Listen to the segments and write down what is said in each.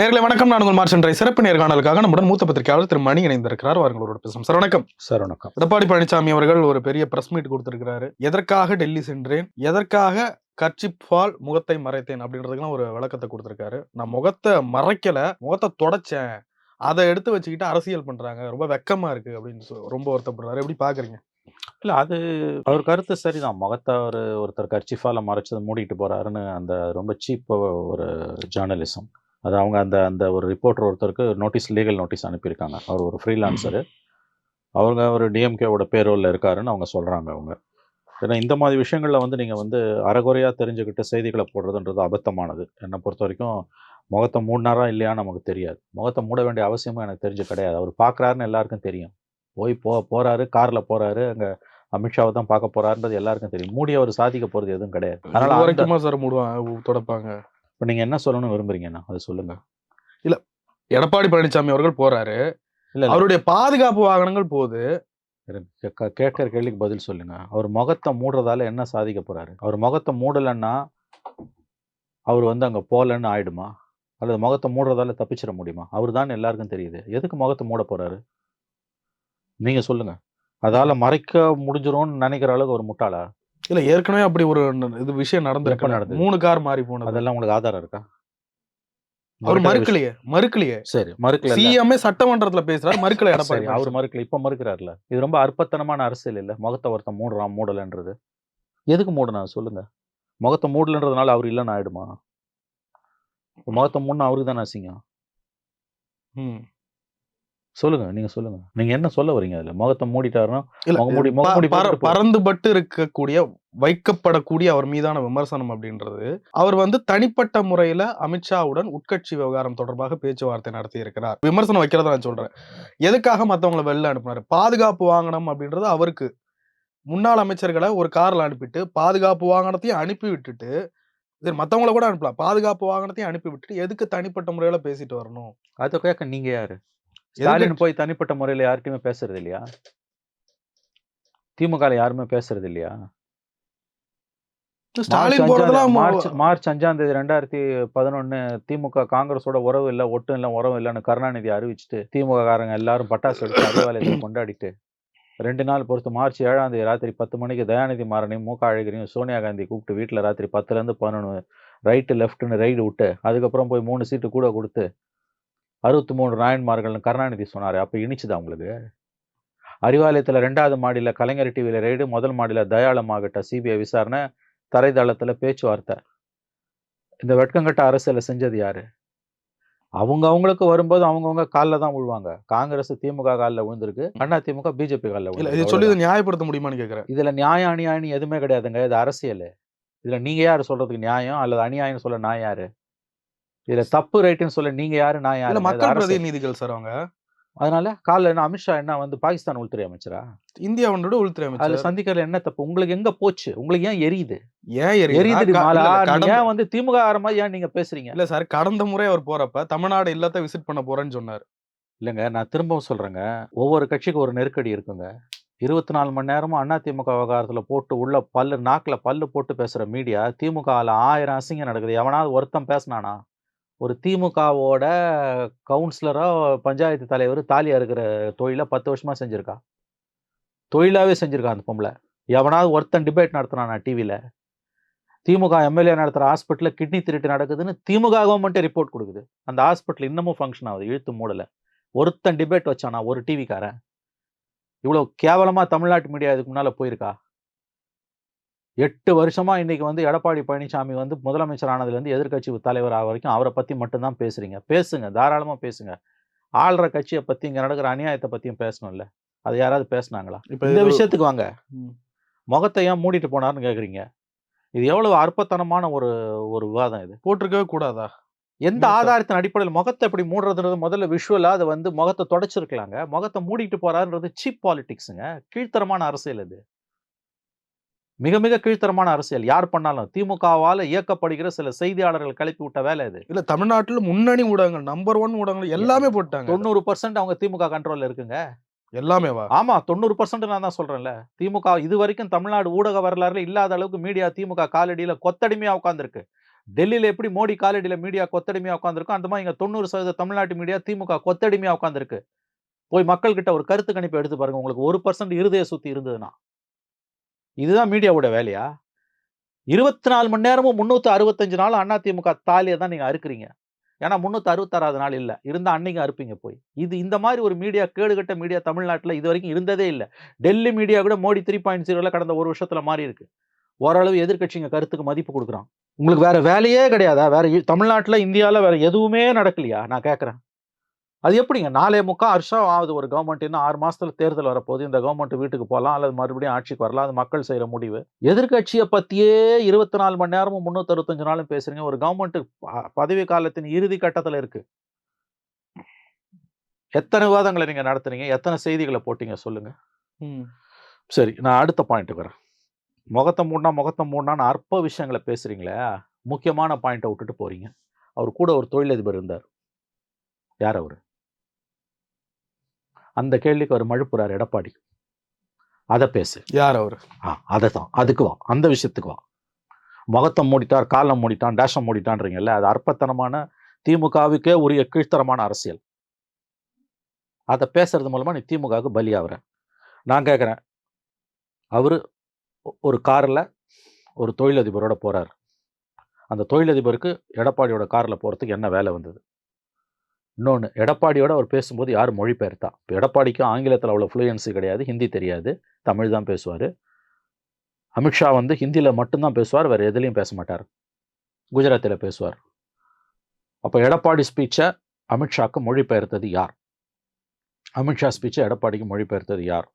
நேர்களை வணக்கம். நான் உங்கள் மார்ஷன் ரை சிறப்பு நேர்காணலுக்காக நம்முடன் மூத்த பத்திரிகையாளர் திரு மணி இணைந்திருக்கிறார். அவர்களோட பேசும் சார் வணக்கம். சார் வணக்கம். எடப்பாடி பழனிசாமி அவர்கள் ஒரு பெரிய பிரஸ் மீட் கொடுத்திருக்கிறாரு. எதற்காக டெல்லி சென்றேன்? எதற்காக கர்ச்சிப்பால் முகத்தை மறைத்தேன்? அப்படின்றதுக்கெல்லாம் ஒரு விளக்கத்தை கொடுத்திருக்காரு. நான் முகத்தை மறைக்கல முகத்தை தொடச்சேன். அதை எடுத்து வச்சுக்கிட்டு அரசியல் பண்றாங்க. ரொம்ப வெக்கமா இருக்கு அப்படின்னு ரொம்ப வருத்தப்படுறாரு. எப்படி பாக்குறீங்க? இல்ல அது அவர் கருத்து சரிதான். முகத்தை ஒரு ஒருத்தர் கர்ச்சிஃபால மறைச்சதை மூடிட்டு போறாருன்னு அந்த ரொம்ப சீப் ஒரு ஜேர்னலிசம் அது அவங்க அந்த அந்த ஒரு ரிப்போர்ட்டர் ஒருத்தருக்கு நோட்டீஸ் லீகல் நோட்டீஸ் அனுப்பியிருக்காங்க. அவர் ஒரு ஃப்ரீலான்சரு அவங்க ஒரு டிஎம்கேவோட பேரோலில் இருக்காருன்னு அவங்க சொல்கிறாங்க அவங்க. ஏன்னா இந்த மாதிரி விஷயங்களில் வந்து நீங்கள் வந்து அறகுறையாக தெரிஞ்சுக்கிட்டு செய்திகளை போடுறதுன்றது அபத்தமானது. என்னை பொறுத்த வரைக்கும் முகத்தை மூடினாரா இல்லையான்னு நமக்கு தெரியாது. முகத்தை மூட வேண்டிய அவசியமும் எனக்கு தெரிஞ்சு கிடையாது. அவர் பார்க்குறாருன்னு எல்லாருக்கும் தெரியும். போய் போ போகிறாரு காரில் போகிறாரு அங்கே அமித்ஷாவை தான் பார்க்க போறாருன்றது எல்லாருக்கும் தெரியும். மூடி அவர் சாதிக்க போகிறது எதுவும் கிடையாது. அதனால வரைக்குமா சார் மூடுவாங்க தொடப்பாங்க? இப்போ நீங்கள் என்ன சொல்லணும்னு விரும்புறீங்கண்ணா அது சொல்லுங்க. எடப்பாடி பழனிசாமி அவர்கள் போறாரு. இல்ல இல்ல. அவருடைய பாதுகாப்பு வாகனங்கள் போகுது. கேட்கிற கேள்விக்கு பதில் சொல்லுங்க. அவர் முகத்தை மூடுறதால என்ன சாதிக்க போறாரு? அவர் முகத்தை மூடலைன்னா அவர் வந்து அங்க போகலன்னு ஆயிடுமா? அல்லது முகத்தை மூடுறதால தப்பிச்சிட முடியுமா? அவர் தான் எல்லாருக்கும் தெரியுது. எதுக்கு முகத்தை மூட போறாரு? நீங்க சொல்லுங்க. அதால மறைக்க முடிஞ்சிரும்னு நினைக்கிற அளவுக்கு ஒரு முட்டாளா? இல்ல ஏற்கனவே அப்படி ஒரு இது விஷயம் நடந்திருக்கு. நடந்தது? மூணு கார் மாறி போனது. அதெல்லாம் உங்களுக்கு ஆதாரம் இருக்கா? அவர் மறுக்கலையே மறுக்கலையே. சரி மறுக்கல சிஎம்ஏ சட்டமன்றத்துல பேசுறாரு மறுக்கல எடப்பாடி அவர் மறுக்கல இப்ப மறுக்கிறாருல. இது ரொம்ப அற்பத்தனமான அரசியல் இல்ல. முகத்தை ஒருத்தன் மூடுறான் மூடலன்றது. எதுக்கு மூடனா சொல்லுங்க. முகத்தை மூடலன்றதுனால அவர் இல்லைன்னு ஆயிடுமா? முகத்தை மூடனா அவருக்கு தானே அசிங்கம். ம். சொல்லுங்க நீங்க சொல்லுங்க. நீங்க என்ன சொல்ல வரீங்க அதுல? முகத்தை மூடிட்டாருன்னா போட்டுட்டு போ. பறந்துபட்டு இருக்கக்கூடிய வைக்கப்படக்கூடிய அவர் மீதான விமர்சனம் அப்படின்றது அவர் வந்து தனிப்பட்ட முறையில அமித்ஷாவுடன் உட்கட்சி விவகாரம் தொடர்பாக பேச்சுவார்த்தை நடத்தி இருக்கிறார் விமர்சனம் வைக்கிறத நான் சொல்றேன். எதுக்காக மத்தவங்களை வெளில அனுப்புனாரு? பாதுகாப்பு வாங்கணும் அப்படின்றது அவருக்கு. முன்னாள் அமைச்சர்களை ஒரு கார்ல அனுப்பிட்டு பாதுகாப்பு வாகனத்தையும் அனுப்பி விட்டுட்டு சரி மத்தவங்கள கூட அனுப்பலாம். பாதுகாப்பு வாகனத்தையும் அனுப்பி விட்டுட்டு எதுக்கு தனிப்பட்ட முறையில பேசிட்டு வரணும்? அதை கேட்க நீங்க யாரு? ஸ்டாலின் போய் தனிப்பட்ட முறையில யார்கிட்டயுமே பேசுறது இல்லையா? திமுக யாருமே பேசுறது இல்லையா? மார்ச் மார்ச் அஞ்சாம் தேதி ரெண்டாயிரத்தி பதினொன்னு திமுக காங்கிரஸோட உறவு இல்ல ஒட்டும் இல்ல உறவு இல்லைன்னு கருணாநிதி அறிவிச்சுட்டு திமுக காரங்க எல்லாரும் பட்டாசு எடுத்து அறிவாலயத்தை கொண்டாடிட்டு ரெண்டு நாள் பொறுத்து மார்ச் ஏழாம் தேதி ராத்திரி பத்து மணிக்கு தயாநிதி மாறனையும் மூக்க அழகிரியும் சோனியா காந்தி கூப்பிட்டு வீட்டில் ராத்திரி பத்துல இருந்து பதினொன்று ரைட்டு லெஃப்ட்னு ரைடு விட்டு அதுக்கப்புறம் போய் மூணு சீட்டு கூட கொடுத்து அறுபத்தி மூணு நாயன்மார்கள்னு கருணாநிதி சொன்னாரு அப்ப இனிச்சுதா உங்களுக்கு? அறிவாலயத்துல ரெண்டாவது மாடியில கலைஞர் டிவியில ரைடு முதல் மாடியில தயாளமாகட்ட சிபிஐ விசாரணை தரைதளத்துல பேச்சுவார்த்தை. இந்த வெட்கங்கட்ட அரசியலை செஞ்சது யாரு? அவங்க அவங்களுக்கு வரும்போது அவங்கவுங்க காலில் தான் விழுவாங்க. காங்கிரஸ் திமுக காலில் விழுந்திருக்கு அண்ணா திமுக பிஜேபி காலில் இல்ல இதை சொல்லி நியாயப்படுத்த முடியுமான்னு கேக்குறேன். இதுல நியாயம் அநியாயம் எதுவுமே கிடையாதுங்க இது அரசியல். இதுல நீங்க யாரு சொல்றதுக்கு நியாயம் அல்லது அநியாயம் சொல்ல நான் யாரு? இதுல தப்பு ரைட்டுன்னு சொல்ல நீங்க யாரு நான் யாரு? மக்கள். பிரதிநிதிகள் சார் அவங்க. அதனால காலைல என்ன அமித்ஷா என்ன வந்து பாகிஸ்தான் உள்துறை அமைச்சரா? இந்தியாவோட உள்துறை அதுல அமைச்சர் சந்திக்கிறதுல என்ன தப்பு? உங்களுக்கு எங்க போச்சு? உங்களுக்கு ஏன் எரியுது? ஏன் எரியுது? ஏன் வந்து திமுக ஆரமா ஏன் நீங்க பேசுறீங்க? இல்ல சார் கடந்த முறை அவர் போறப்ப தமிழ்நாடு இல்லத்தை விசிட் பண்ண போறேன்னு சொன்னார். இல்லைங்க நான் திரும்பவும் சொல்றேங்க. ஒவ்வொரு கட்சிக்கு ஒரு நெருக்கடி இருக்குங்க. இருபத்தி நாலு மணி நேரமும் அண்ணா திமுக விவகாரத்துல போட்டு உள்ள பல்லு நாக்குல பல்லு போட்டு பேசுற மீடியா திமுகவில் ஆயிரம் அசிங்கம் நடக்குது. எவனாவது ஒருத்தன் பேசினானா? ஒரு திமுகவோட கவுன்சிலரோ பஞ்சாயத்து தலைவர் தாலியாக இருக்கிற தொழிலை பத்து வருஷமாக செஞ்சுருக்கா. தொழிலாகவே செஞ்சுருக்கா அந்த பொம்பளை. எவனாவது ஒருத்தன் டிபேட் நடத்துனானா டிவியில் திமுக எம்எல்ஏ நடத்துகிற ஹாஸ்பிட்டலில் கிட்னி திருட்டு நடக்குதுன்னு திமுக கவர்மெண்ட்டே ரிப்போர்ட் கொடுக்குது. அந்த ஹாஸ்பிட்டல் இன்னமும் ஃபங்க்ஷன் ஆகுது இழுத்து மூடலை. ஒருத்தன் டிபேட் வச்சானா ஒரு டிவிக்காரன் இவ்வளோ கேவலமாக தமிழ்நாட்டு மீடியா இதுக்கு முன்னால் போயிருக்கா? எட்டு வருஷமா இன்னைக்கு வந்து எடப்பாடி பழனிசாமி வந்து முதலமைச்சர் ஆனதுலேருந்து எதிர்க்கட்சி தலைவர் ஆக வரைக்கும் அவரை பத்தி மட்டும்தான் பேசுறீங்க. பேசுங்க தாராளமா பேசுங்க. ஆள்ற கட்சியை பத்தி இங்க நடக்கிற அநியாயத்தை பத்தியும் பேசணும்ல. அது யாராவது பேசுனாங்களா? இப்ப இந்த விஷயத்துக்கு வாங்க. முகத்தை ஏன் மூடிட்டு போனார்னு கேக்குறீங்க? இது எவ்வளவு அற்பத்தனமான ஒரு ஒரு விவாதம் இது. போட்டிருக்கவே கூடாதா? எந்த. ஆதாரத்தின் அடிப்படையில் முகத்தை எப்படி மூடுறதுன்றது முதல்ல விஷுவலா அதை வந்து முகத்தை தொடச்சிருக்கலாங்க. முகத்தை மூடிட்டு போறாருன்றது சீப் பாலிடிக்ஸுங்க கீழ்த்தரமான அரசியல் இது. மிக மிக கீழ்த்தரமான அரசியல். யார் பண்ணாலும் திமுகவால இயக்கப்படுகிற சில செய்தியாளர்கள் கிளப்பி விட்ட வேலை இது. இல்ல தமிழ்நாட்டுல முன்னணி ஊடகங்கள் நம்பர் ஒன் ஊடகங்கள் எல்லாமே போட்டாங்க. தொண்ணூறு பர்சன்ட் அவங்க திமுக கண்ட்ரோல்ல இருக்குங்க. எல்லாமேவா ஆமா தொண்ணூறு பர்சன்ட் நான் தான் சொல்றேன்ல. திமுக இது வரைக்கும் தமிழ்நாடு ஊடக வரலாறுல இல்லாத அளவுக்கு மீடியா திமுக காலடியில கொத்தடிமையா உட்கார்ந்திருக்கு. டெல்லியில எப்படி மோடி காலடியில மீடியா கொத்தடிமையா உட்காந்துருக்கோ அந்த மாதிரி இங்க தொண்ணூறு சதவீத தமிழ்நாட்டு மீடியா திமுக கொத்தடிமையா உட்காந்துருக்கு போய் மக்கள் கிட்ட ஒரு கருத்து கணிப்பு எடுத்து பாருங்க. உங்களுக்கு ஒரு பர்சன்ட் இருதய சுத்தி இருந்ததுன்னா. இதுதான் மீடியாவோட வேலையா? இருபத்தி நாலு மணி நேரமும் முந்நூற்றி அறுபத்தஞ்சு நாள் அதிமுக தாலியை தான் நீங்கள் அறுக்குறீங்க. ஏன்னா முந்நூற்றி அறுபத்தாறாவது நாள் இல்லை. இருந்தால் அன்னைக்கு அறுப்பீங்க போய். இது இந்த மாதிரி ஒரு மீடியா கேடுகட்ட மீடியா தமிழ்நாட்டில் இது வரைக்கும் இருந்ததே இல்லை. டெல்லி மீடியா கூட மோடி த்ரீ பாயிண்ட் ஜீரோல கடந்த ஒரு வருஷத்துல மாறி இருக்கு. ஓரளவு எதிர்க்கட்சிங்க கருத்துக்கு மதிப்பு கொடுக்குறான். உங்களுக்கு வேற வேலையே கிடையாதா? வேற தமிழ்நாட்டில் இந்தியாவில் வேற எதுவுமே நடக்கலையா? நான் கேட்குறேன் அது எப்படிங்க? நாலே முக்கால் வருஷம் ஆகுது ஒரு கவர்மெண்ட் இன்னும் ஆறு மாசத்துல தேர்தல் வரப்போகுது. இந்த கவர்மெண்ட் வீட்டுக்கு போகலாம் அல்லது மறுபடியும் ஆட்சிக்கு வரலாம். அது மக்கள் செய்யற முடிவு. எதிர்க்கட்சியை பத்தியே இருபத்தி நாலு மணி நேரமும் முன்னூத்தி அறுபத்தஞ்சு நாளும் பேசுறீங்க. ஒரு கவர்மெண்ட் பதவி காலத்தின் இறுதி கட்டத்துல இருக்கு. எத்தனை விவாதங்களை நீங்க நடத்துனீங்க? எத்தனை செய்திகளை போட்டீங்க? சொல்லுங்க. ம். சரி நான் அடுத்த பாயிண்ட்டுக்கு வரேன். முகத்தை மூடினா முகத்தை மூடினான்னு அற்ப விஷயங்களை பேசுறீங்களே? முக்கியமான பாயிண்ட்டை விட்டுட்டு போறீங்க. அவர் கூட ஒரு தொழிலதிபர் இருந்தார். யார் அவரு? அந்த கேள்விக்கு அவர் மழுப்புறார் எடப்பாடி. அதை பேசு. யார் அவர்? ஆ அதை தான் அதுக்கு வா. அந்த விஷயத்துக்கு வா. முகத்தை மூடிட்டார் காலை மூடிட்டான் டேஷம் மூடிட்டான்றீங்கல்ல அது அற்பத்தனமான திமுகவுக்கே உரிய கீழ்த்தரமான அரசியல். அதை பேசுறது மூலமா நீ திமுகவுக்கு பலியாகிற நான் கேட்குறேன் அவரு ஒரு காரில் ஒரு தொழிலதிபரோட போறார். அந்த தொழிலதிபருக்கு எடப்பாடியோட காரில் போகிறதுக்கு என்ன வேலை வந்தது? இன்னொன்று எடப்பாடியோட அவர் பேசும்போது யார் மொழிபெயர்த்தா? இப்போ எடப்பாடிக்கும் ஆங்கிலத்தில் அவ்வளோ ஃப்ளூயன்சி கிடையாது ஹிந்தி தெரியாது தமிழ் தான் பேசுவார். அமித்ஷா வந்து ஹிந்தியில் மட்டும்தான் பேசுவார் வேறு எதுலேயும் பேச மாட்டார். குஜராத்தில் பேசுவார். அப்போ எடப்பாடி ஸ்பீச்சை அமித்ஷாக்கு மொழிபெயர்த்தது யார்? அமித்ஷா ஸ்பீச்சை எடப்பாடிக்கு மொழிபெயர்த்தது யார்?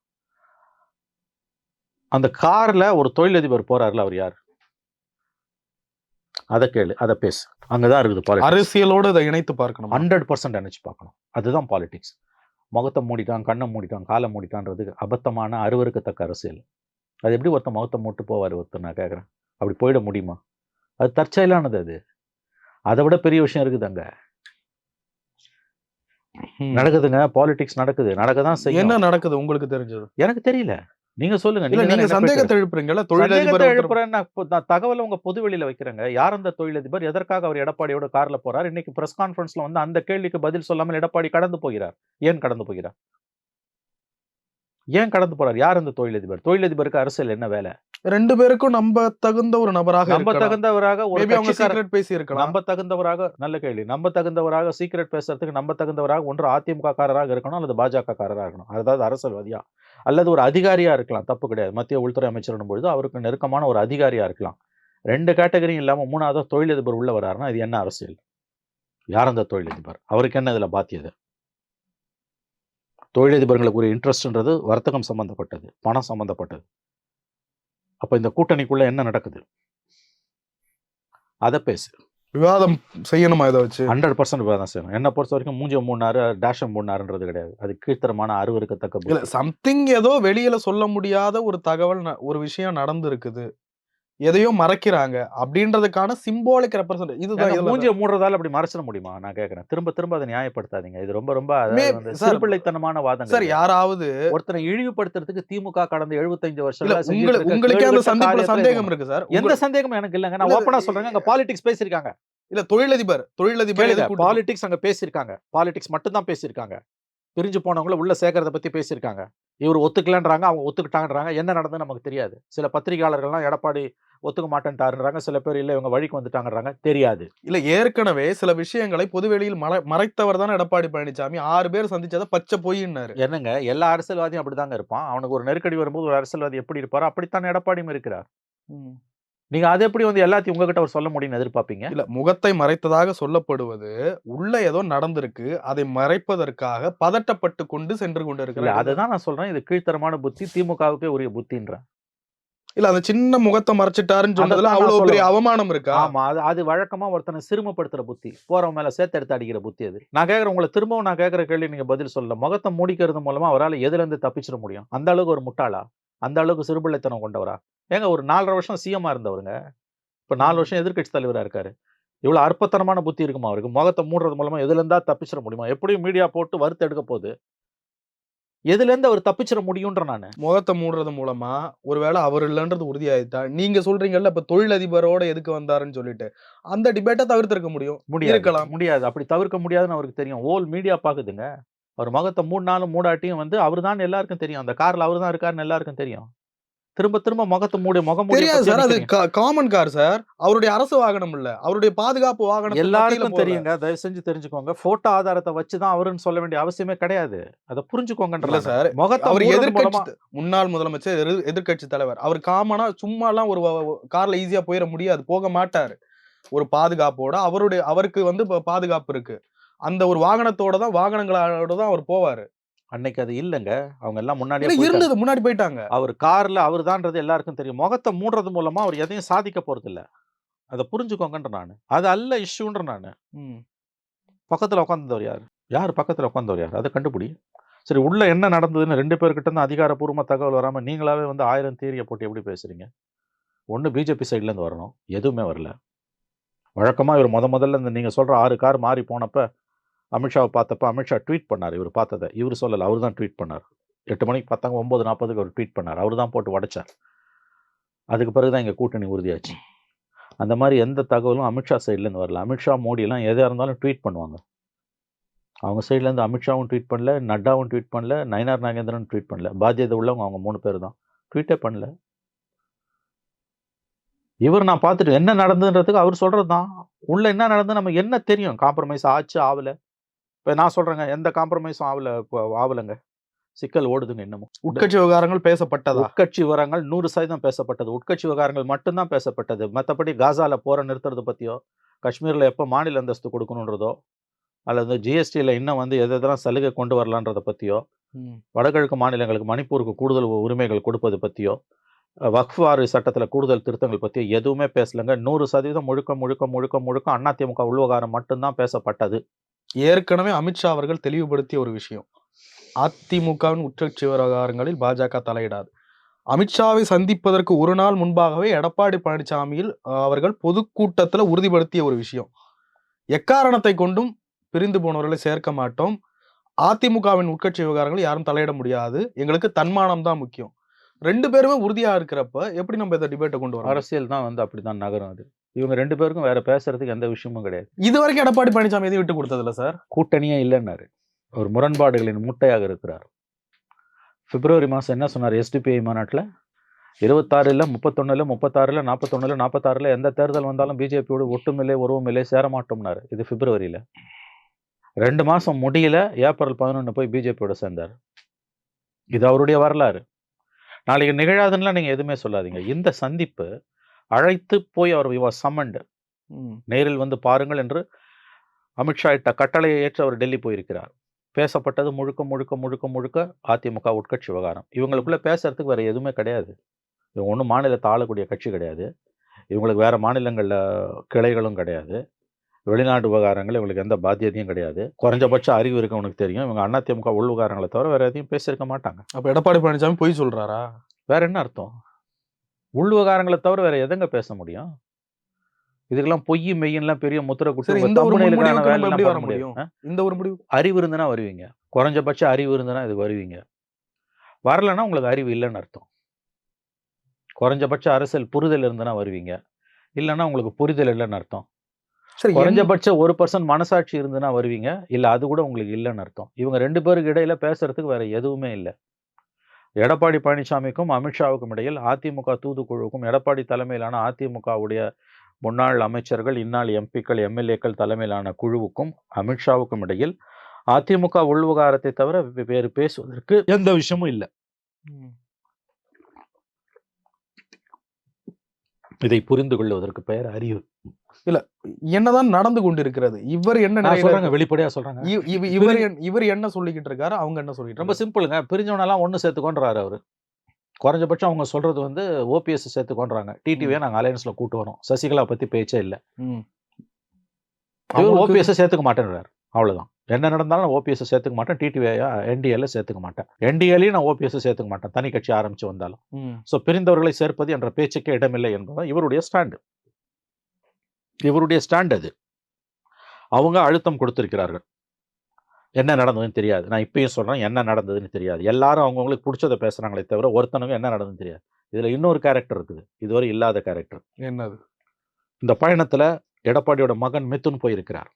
அந்த காரில் ஒரு தொழிலதிபர் போறாருல அவர் யார்? அதை கேளு அதை பேசு. அங்கதான் இருக்குது அரசியலோடு இதை இணைத்து பார்க்கணும்? ஹண்ட்ரட் பர்சன்ட் நினைச்சு பார்க்கணும். அதுதான் பாலிடிக்ஸ் முகத்தை மூடிட்டான் கண்ணை மூடிட்டான் காலை மூடிட்டான்றது அபத்தமான அருவருக்கத்தக்க அரசியல். அது எப்படி ஒருத்தன் முகத்தை மூட்டு போவார் ஒருத்தர் நான் கேட்குறேன் அப்படி போயிட முடியுமா? அது தற்செயலானது அது. அதை விட பெரிய விஷயம் இருக்குது அங்க. நடக்குதுங்க பாலிடிக்ஸ் நடக்குது. நடக்க தான் செய்யும். என்ன நடக்குது உங்களுக்கு தெரிஞ்சது? எனக்கு தெரியல. நீங்க சொல்லுங்க. நீங்க நீங்க சந்தேகத்தை? எழுப்புறீங்கல்ல? தொழிலதிபர் எழுப்புறேன் நான் தகவலை உங்க பொது வெளியில வைக்கிறேங்க. யார் அந்த தொழிலதிபர்? எதற்காக அவர் எடப்பாடியோட கார்ல போறார்? இன்னைக்கு பிரஸ் கான்ஃபரன்ஸ்ல வந்து அந்த கேள்விக்கு பதில் சொல்லாமல் எடப்பாடி கடந்து போகிறார். ஏன் கடந்து போகிறார்? ஏன் கடந்து போறார்? யார் அந்த தொழிலதிபர்? தொழிலதிபருக்கு அரசியல் என்ன வேலை? ரெண்டு பேருக்கும் நம்ப தகுந்த ஒரு நபராக நம்ப இருக்கலாம். தகுந்தவராக ஒரு அவங்க சீக்ரெட் பேசி இருக்கலாம் நம்ப தகுந்தவராக நல்ல கேள்வி. நம்ப தகுந்தவராக சீக்ரெட் பேசுறதுக்கு நம்ப தகுந்தவராக ஒன்று அதிமுக காரராக இருக்கணும் அல்லது பாஜக காரராக இருக்கணும். அதாவது அரசியல்வாதியா? அல்லது ஒரு அதிகாரியா இருக்கலாம். தப்பு கிடையாது. மத்திய உள்துறை அமைச்சர் பொழுது அவருக்கு நெருக்கமான ஒரு அதிகாரியா இருக்கலாம். ரெண்டு கேட்டகரியும் இல்லாம மூணாவது தொழிலதிபர் உள்ள வராருன்னா இது என்ன அரசியல்? யார் அந்த தொழிலதிபர்? அவருக்கு என்ன இதுல பாத்தியது? தொழிலதிபர்களுக்கு ஒரு இன்ட்ரெஸ்ட்ன்றது வர்த்தகம் சம்மந்தப்பட்டது பணம் சம்மந்தப்பட்டது அப்போ இந்த கூட்டணிக்குள்ளே என்ன நடக்குது? அதை பேசு. விவாதம் செய்யணுமா இதை வச்சு? ஹண்ட்ரட் பர்சன்ட் தான் செய்யணும். என்ன பொறுத்த வரைக்கும் மூஞ்சிய மூணாறு டேஷம் மூணாறுன்றது கிடையாது. அது கீழ்த்தரமான அருவருக்கத்தக்க இல்ல புத்தி. சம்திங் ஏதோ வெளியில சொல்ல முடியாத ஒரு தகவல் ஒரு விஷயம் நடந்திருக்குது. எதையோ மறைக்கிறாங்க அப்படின்றதுக்கான சிம்போலிக் ரெப்ரசன்ட் இதுதான் மூஞ்சிய மூடுறதால அப்படி மறைச்சிட முடியுமா? நான் கேக்குறேன். திரும்ப திரும்ப அதை நியாயப்படுத்தாதீங்க. இது ரொம்ப ரொம்ப சிறுபிள்ளைத்தனமான வாதங்கள் சார் யாராவது ஒருத்தனை இழிவுபடுத்துறதுக்கு திமுக கடந்த 75 இல்ல வருஷங்களா செஞ்சுட்டு உங்களுக்கு அந்த சந்தேகம் இது இருக்கு சார். எந்த சந்தேகமும் எனக்கு இல்லைங்க. நான் ஓப்பனா சொல்றேங்க. அங்க பாலிடிக்ஸ் பேசியிருக்காங்க. இல்ல தொழிலதிபர் தொழிலதிபர் பாலிடிக்ஸ் அங்க பேசியிருக்காங்க. பாலிடிக்ஸ் மட்டும் தான் பேசியிருக்காங்க. பிரிஞ்சு போனவங்கள உள்ள சேர்க்கறத பத்தி பேசியிருக்காங்க. இவர் ஒத்துக்கலன்றாங்க அவங்க ஒத்துக்கிட்டாங்கன்றாங்க. என்ன நடந்ததுன்னு நமக்கு தெரியாது. சில பத்திரிகையாளர்கள்லாம் எடப்பாடி ஒத்துக்க மாட்டேன்ட்டாருன்றாங்க. சில பேர் இல்ல இவங்க வழிக்கு வந்துட்டாங்கன்றாங்க. தெரியாது. இல்ல ஏற்கனவே சில விஷயங்களை பொதுவெளியில் மறை மறைத்தவர் தான் எடப்பாடி பழனிசாமி ஆறு பேர் சந்திச்சதை பச்சை பொய்ன்னாரு என்னங்க? எல்லா அரசியல்வாதியும் அப்படிதாங்க இருப்பான். அவனுக்கு ஒரு நெருக்கடி வரும்போது ஒரு அரசியல்வாதி எப்படி இருப்பாரோ அப்படித்தான் எடப்பாடியும் இருக்கிறார். நீங்க அது எப்படி வந்து எல்லாத்தையும் உங்ககிட்ட அவர் சொல்ல முடியும்னு எதிர்பார்ப்பீங்க? இல்ல முகத்தை மறைத்ததாக சொல்லப்படுவது உள்ள ஏதோ நடந்திருக்கு அதை மறைப்பதற்காக பதட்டப்பட்டு கொண்டு சென்று கொண்டு இருக்கிறார் அதுதான் நான் சொல்றேன். இது கீழ்த்தரமான புத்தி திமுகவுக்கே உரிய புத்தின்றேன். இல்ல அந்த சின்ன முகத்தை மறைச்சிட்டாருன்னு சொன்னதுல அவ்வளவு பெரிய அவமானம் இருக்கா? ஆமா அது அது வழக்கமா ஒருத்தனை சிறுமப்படுத்துற புத்தி போறவன் மேல சேர்த்து எடுத்து அடிக்கிற புத்தி அது. நான் கேக்குறேன் உங்களை திரும்பவும் நான் கேக்குற கேள்வி நீங்க பதில் சொல்லல. முகத்தை மூடிக்கிறது மூலமா அவரால் எதுல இருந்து தப்பிச்சிட முடியும்? அந்த அளவுக்கு ஒரு முட்டாளா? அந்த அளவுக்கு சிறுபிள்ளைத்தனம் கொண்டவரா? ஏங்க ஒரு நாலரை வருஷம் சிஎம்மா இருந்தவருங்க. இப்ப நாலு வருஷம் எதிர்க்கட்சி தலைவரா இருக்காரு. இவ்வளவு அற்பத்தனமான புத்தி இருக்குமா அவருக்கு? முகத்தை மூடுறது மூலமா எதுல இருந்தா தப்பிச்சிட முடியுமா? எப்படியும் மீடியா போட்டு வறுத்து எடுக்க போகுது. எதுல இருந்து அவர் தப்பிச்சிட முடியும்ன்ற நானு. முகத்தை மூடுறது மூலமா ஒருவேளை அவர் இல்லைன்றது உறுதியாயிட்டா நீங்க சொல்றீங்கல்ல இப்ப தொழிலதிபரோட எதுக்கு வந்தாருன்னு சொல்லிட்டு அந்த டிபேட்டை தவிர்த்திருக்க முடியும். முடியாது. இருக்கலாம். முடியாது. அப்படி தவிர்க்க முடியாதுன்னு அவருக்கு தெரியும். ஓல் மீடியா பாக்குதுங்க. அவர் முகத்தை மூடினாலும் மூடாட்டியும் வந்து அவர் தான் எல்லாருக்கும் தெரியும். அந்த கார்ல அவர் தான் இருக்காருன்னு எல்லாருக்கும் தெரியும். திரும்ப திரும்ப முகத்தை மூடி முகம் தெரியாது சார். அது காமன் கார் சார். அவருடைய அரசு வாகனம் இல்ல. அவருடைய பாதுகாப்பு வாகனம் எல்லாருக்கும் தெரியுங்க. தயவு செஞ்சு தெரிஞ்சுக்கோங்க. போட்டோ ஆதாரத்தை வச்சுதான் அவருன்னு சொல்ல வேண்டிய அவசியமே கிடையாது. அதை புரிஞ்சுக்கோங்கன்ற இல்ல சார். முகத்தை அவர் எதிர்கட்சி முன்னாள் முதலமைச்சர் எதிர் எதிர்க்கட்சி தலைவர். அவர் காமனா சும்மா எல்லாம் ஒரு கார்ல ஈஸியா போயிட முடியாது. போக மாட்டாரு. ஒரு பாதுகாப்போட. அவருடைய அவருக்கு வந்து பாதுகாப்பு இருக்கு. அந்த ஒரு வாகனத்தோட தான் வாகனங்களோட தான் அவர் போவாரு. அன்னைக்கு அது இல்லைங்க. அவங்க எல்லாம் போயிட்டாங்க. இருந்தது முன்னாடி போயிட்டாங்க. அவர் கார்ல அவர் தான்றது எல்லாருக்கும் தெரியும். முகத்தை மூடுறது மூலமா அவர் எதையும் சாதிக்க போறது இல்ல அதை புரிஞ்சுக்கோங்கன்ற நானு. அது அல்ல இஷ்யூன்ற நானு. பக்கத்துல உட்காந்தவர் யார்? யார் பக்கத்துல உட்காந்தவர் யார்? அதை கண்டுபிடி. சரி உள்ள என்ன நடந்ததுன்னு ரெண்டு பேர்கிட்ட இருந்து அதிகாரப்பூர்வமா தகவல் வராம நீங்களாவே வந்து ஆயிரம் தேரியை போட்டு எப்படி பேசுறீங்க? ஒண்ணு பிஜேபி சைடுல இருந்து வரணும். எதுவுமே வரல. வழக்கமா இவர் முத முதல்ல இந்த நீங்க சொல்ற ஆறு கார் மாறி போனப்ப அமித்ஷாவை பார்த்தப்ப அமித்ஷா ட்வீட் பண்ணார். இவர் பார்த்ததை. இவர் சொல்லலை. அவர் தான் ட்வீட் பண்ணார். எட்டு மணிக்கு பார்த்தாங்க ஒம்பது நாற்பதுக்கு அவர் ட்வீட் பண்ணார். அவர் தான் போட்டு உடைச்சார். அதுக்கு பிறகு தான் இங்கே கூட்டணி உறுதியாச்சு. அந்த மாதிரி எந்த தகவலும் அமித்ஷா சைட்லேருந்து வரல. அமித்ஷா மோடிலாம் எதாக இருந்தாலும் ட்வீட் பண்ணுவாங்க. அவங்க சைட்லேருந்து அமித்ஷாவும் ட்வீட் பண்ணல நட்டாவும் ட்வீட் பண்ணல நயனார் நாகேந்திரன் ட்வீட் பண்ணல. பாத்தியதை உள்ளவங்க அவங்க மூணு பேர் தான். ட்வீட்டே பண்ணல. இவர் நான் பார்த்துட்டு என்ன நடந்ததுன்றதுக்கு அவர் சொல்கிறது தான் உள்ளே என்ன நடந்தது நம்ம என்ன தெரியும்? காம்ப்ரமைஸ் ஆச்சு ஆகலை இப்போ நான் சொல்கிறேங்க எந்த காம்ப்ரமைஸும் ஆகல ஆகலைங்க சிக்கல் ஓடுதுங்க இன்னமும். உட்கட்சி விவகாரங்கள் பேசப்பட்டதா? உட்கட்சி விவரங்கள் நூறு சதவீதம் பேசப்பட்டது. உட்கட்சி விவகாரங்கள் மட்டும்தான் பேசப்பட்டது. மற்றபடி காசால போற நிறுத்துறது பத்தியோ காஷ்மீர்ல எப்போ மாநில அந்தஸ்து கொடுக்கணுன்றதோ அல்லது ஜிஎஸ்டியில் இன்னும் வந்து எது எதெல்லாம் சலுகை கொண்டு வரலான்றதை பற்றியோ. வடகிழக்கு மாநிலங்களுக்கு மணிப்பூருக்கு கூடுதல் உரிமைகள் கொடுப்பது பற்றியோ வக்ஃப் வாரி சட்டத்தில் கூடுதல் திருத்தங்கள் பற்றியோ எதுவுமே பேசலைங்க. நூறு சதவீதம் முழுக்க முழுக்க முழுக்க முழுக்க அதிமுக உள்வகாரம் மட்டும்தான் பேசப்பட்டது. ஏற்கனவே அமித்ஷா அவர்கள் தெளிவுபடுத்திய ஒரு விஷயம். அதிமுகவின் உட்கட்சி விவகாரங்களில் பாஜக தலையிடாது. அமித்ஷாவை சந்திப்பதற்கு ஒரு நாள் முன்பாகவே எடப்பாடி பழனிசாமியில் அவர்கள் பொதுக்கூட்டத்தில் உறுதிப்படுத்திய ஒரு விஷயம். எக்காரணத்தை கொண்டும் பிரிந்து போனவர்களை சேர்க்க மாட்டோம். அதிமுகவின் உட்கட்சி விவகாரங்கள் யாரும் தலையிட முடியாது. எங்களுக்கு தன்மானம் தான் முக்கியம். ரெண்டு பேருமே உறுதியா இருக்கிறப்ப எப்படி நம்ம இதை டிபேட்டை கொண்டு வரோம் அரசியல் தான் வந்து அப்படிதான் நகரும் அது. இவங்க ரெண்டு பேருக்கும் வேற பேசுறதுக்கு எந்த விஷயமும் கிடையாது. இது வரைக்கும் எடப்பாடி பழனிசாமி எதையும் விட்டு கொடுத்ததில்ல சார்? கூட்டணியே இல்லைன்னாரு. ஒரு முரண்பாடுகளின் மூட்டையாக இருக்கிறார். பிப்ரவரி மாதம் என்ன சொன்னார் எஸ்டிபிஐ மாநாட்டில்? இருபத்தாறில் முப்பத்தொன்னுல முப்பத்தாறில் நாற்பத்தொன்னுல நாற்பத்தாறில் எந்த தேர்தல் வந்தாலும் பிஜேபியோடு ஒட்டுமில்லை உருவமில்லை சேர மாட்டோம்னாரு இது பிப்ரவரியில். ரெண்டு மாதம் முடியல ஏப்ரல் பதினொன்று போய் பிஜேபியோட சேர்ந்தார். இது அவருடைய வரலாறு. நாளைக்கு நிகழாதுன்னா நீங்கள் எதுவுமே சொல்லாதீங்க. இந்த சந்திப்பு அழைத்து போய் அவர் சம்மண்டு ம். நேரில் வந்து பாருங்கள் என்று அமித்ஷா இட்ட கட்டளையை ஏற்று அவர் டெல்லி போயிருக்கிறார். பேசப்பட்டது முழுக்க முழுக்க முழுக்க முழுக்க அதிமுக உட்கட்சி விவகாரம். இவங்களுக்குள்ள பேசுறதுக்கு வேற எதுவுமே கிடையாது. இவங்க ஒன்றும் மாநிலத்தை ஆளக்கூடிய கட்சி கிடையாது. இவங்களுக்கு வேற மாநிலங்களில் கிளைகளும் கிடையாது. வெளிநாட்டு விவகாரங்கள் இவங்களுக்கு எந்த பாத்தியதையும் கிடையாது. குறைஞ்சபட்ச அறிவு இருக்கு உனக்கு தெரியும். இவங்க அதிமுக உள் விவகாரங்களை தவிர வேற எதையும் பேசியிருக்க மாட்டாங்க. அப்ப எடப்பாடி பழனிசாமி பொய் சொல்றாரா? வேற என்ன அர்த்தம்? உள் விவகாரங்களை தவிர வேற எதங்க பேச முடியும்? இதுக்கெல்லாம் பொய் மெய்யெல்லாம் பெரிய முத்திரை குட்டு இந்த ஒரு. முடியும்? இந்த ஒரு முடிவு அறிவு இருந்துனா வருவீங்க. குறைஞ்சபட்ச அறிவு இருந்துனா இதுக்கு வருவீங்க. வரலைன்னா உங்களுக்கு அறிவு இல்லைன்னு அர்த்தம். குறைஞ்சபட்ச அரசியல் புரிதல் இருந்துனா வருவீங்க. இல்லைன்னா உங்களுக்கு புரிதல் இல்லைன்னு அர்த்தம். குறைஞ்சபட்ச ஒரு பர்சன்ட் மனசாட்சி இருந்துனா வருவீங்க. இல்ல அது கூட உங்களுக்கு இல்லைன்னு அர்த்தம். இவங்க ரெண்டு பேருக்கு இடையில பேசுறதுக்கு வேற எதுவுமே இல்லை. எடப்பாடி பழனிசாமிக்கும் அமித்ஷாவுக்கும் இடையில் அதிமுக தூதுக்குழுவுக்கும் எடப்பாடி தலைமையிலான அதிமுகவுடைய முன்னாள் அமைச்சர்கள் இந்நாள் எம்பிக்கள் எம்எல்ஏக்கள் தலைமையிலான குழுவுக்கும் அமித்ஷாவுக்கும் இடையில் அதிமுக உள்விவகாரத்தை தவிர வேறு பேசுவதற்கு எந்த விஷயமும் இல்லை. இதை புரிந்து கொள்வதற்கு பெயர் அறிவு. என்னதான் நடந்து கொண்டிருக்கிறது இவர் என்ன சொல்றேங்க வெளிப்படையா சொல்றாங்க. இவர் இவர் என்ன சொல்லிக்கிட்டு இருக்காரு அவங்க என்ன சொல்லிட்டு ரொம்ப சிம்பிளுங்க பிரிஞ்சவனெல்லாம் ஒன்று சேர்த்துக்கொன்றாரு அவரு. குறைஞ்சபட்சம் அவங்க சொல்றது வந்து ஓபிஎஸ் சேர்த்துக்கொன்றாங்க. டிடிவியை நாங்கள் அலையன்ஸ்ல கூட்டு வரோம். சசிகலா பத்தி பேச்சே இல்லை. ஓபிஎஸ் சேர்த்துக்க மாட்டேன்றாரு அவ்வளவுதான். என்ன நடந்தாலும் நான் ஓபிஎஸ் சேர்த்துக்க மாட்டேன் டிடிவி என்டிஏல சேர்த்துக்க மாட்டேன். என்டிஏலையும் நான் ஓபிஎஸ் சேர்த்துக்க மாட்டேன் தனி கட்சி ஆரம்பிச்சு வந்தாலும். ஸோ பிரிந்தவர்களை சேர்ப்பது என்ற பேச்சுக்கே இடமில்லை என்பதுதான் இவருடைய ஸ்டாண்டு. இவருடைய ஸ்டாண்ட் அது. அவங்க அழுத்தம் கொடுத்திருக்கிறார்கள். என்ன நடந்ததுன்னு தெரியாது. நான் இப்பயும் சொல்கிறேன் என்ன நடந்ததுன்னு தெரியாது. எல்லாரும் அவங்கவுங்களுக்கு பிடிச்சதை பேசுகிறாங்களே தவிர ஒருத்தனுக்கும் என்ன நடந்ததுன்னு தெரியாது. இதில் இன்னொரு கேரக்டர் இருக்குது. இதுவரை இல்லாத கேரக்டர் என்னது? இந்த பயணத்தில் எடப்பாடியோட மகன் மிதுன் போயிருக்கிறார்.